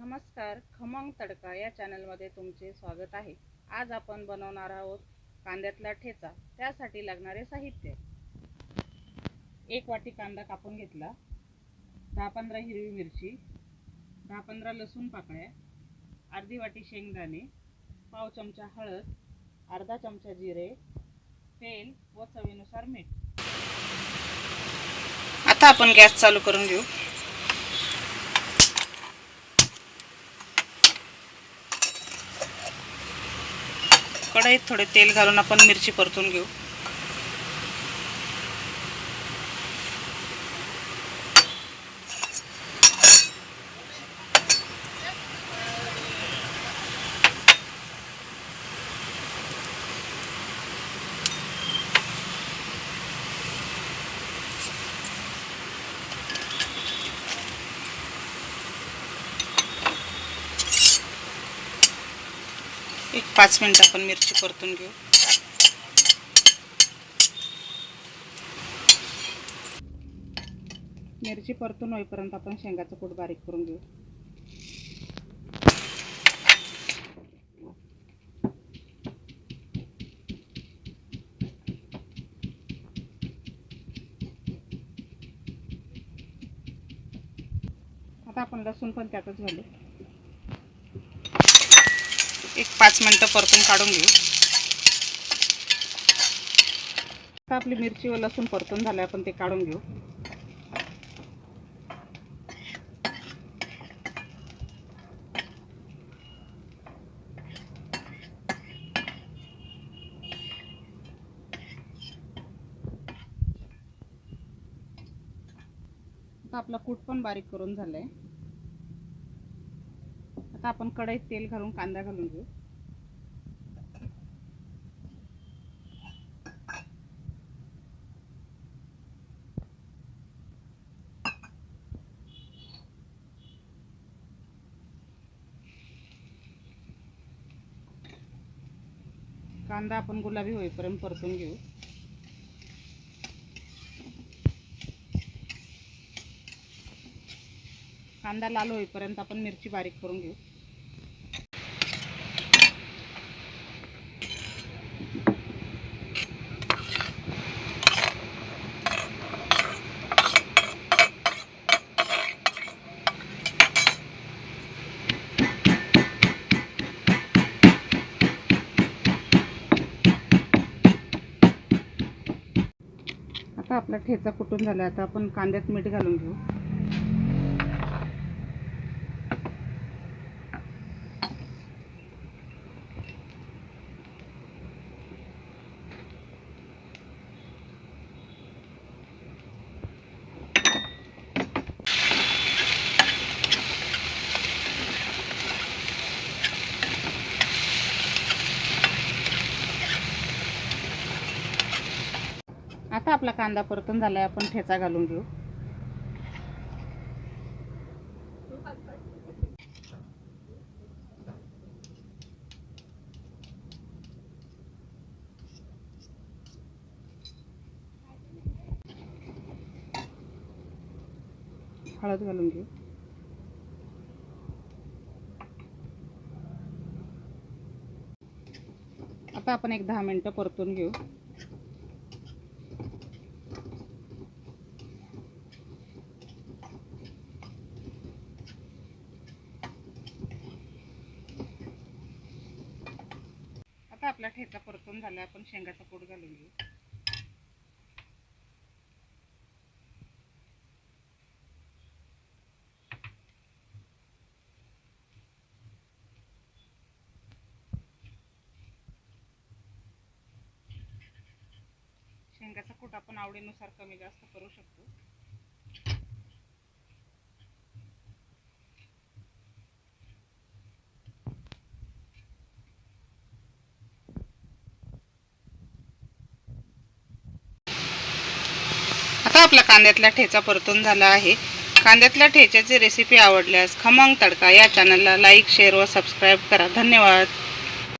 नमस्कार खमंग तडका या चॅनलमध्ये तुमचे स्वागत आहे. आज आपण बनवणार आहोत कांद्यातला ठेचा त्यासाठी लागणारे साहित्य. एक वाटी कांदा कापून घेतला दहा पंधरा हिरवी मिरची दहा पंधरा लसूण पाकळ्या अर्धी वाटी शेंगदाणे पाव चमचा हळद अर्धा चमचा जिरे तेल व चवीनुसार मीठ. आता आपण गॅस चालू करून घेऊ. कढईत थोडे तेल घालून आपण मिरची परतून घेऊ. एक पाच मिनटं आपण मिरची परतून घेऊ. मिरची परतून होईपर्यंत आपण शेंगाचं कूट बारीक करून घेऊ. आता आपण लसूण पण त्यातच घालू. एक पाच मिनटं परतून काढून घेऊ. आता आपली मिरची व लसूण परतून झालं आपण ते काढून घेऊ. आपला कूट पण बारीक करून झालाय. आता आपण कढईत तेल घालून कांदा घालून घेऊ. कांदा आपण गुलाबी होईपर्यंत परतून घेऊ. कांदा लाल होईपर्यंत आपण मिरची बारीक करून घेऊ. आता आपला ठेचा कुटून झाला? आता आपण कांद्यात मीठ घालून घेऊ. आता आपला कांदा परतून झालाय आपण ठेचा घालून घेऊ. हळद घालून घेऊ. आता आपण एक दहा मिनटं परतून घेऊ. आपला ठेचा परतून झाला आपण शेंगाचा पोट घालून घेऊ. शेंगाचा कूट आपण आवडीनुसार कमी जास्त करू शकतो. आता आपला कांद्यातला ठेचा परतून झाला आहे. कांद्यातल्या ठेच्याची रेसिपी आवडल्यास खमंग तडका या चॅनलला लाईक शेअर व सबस्क्राईब करा. धन्यवाद.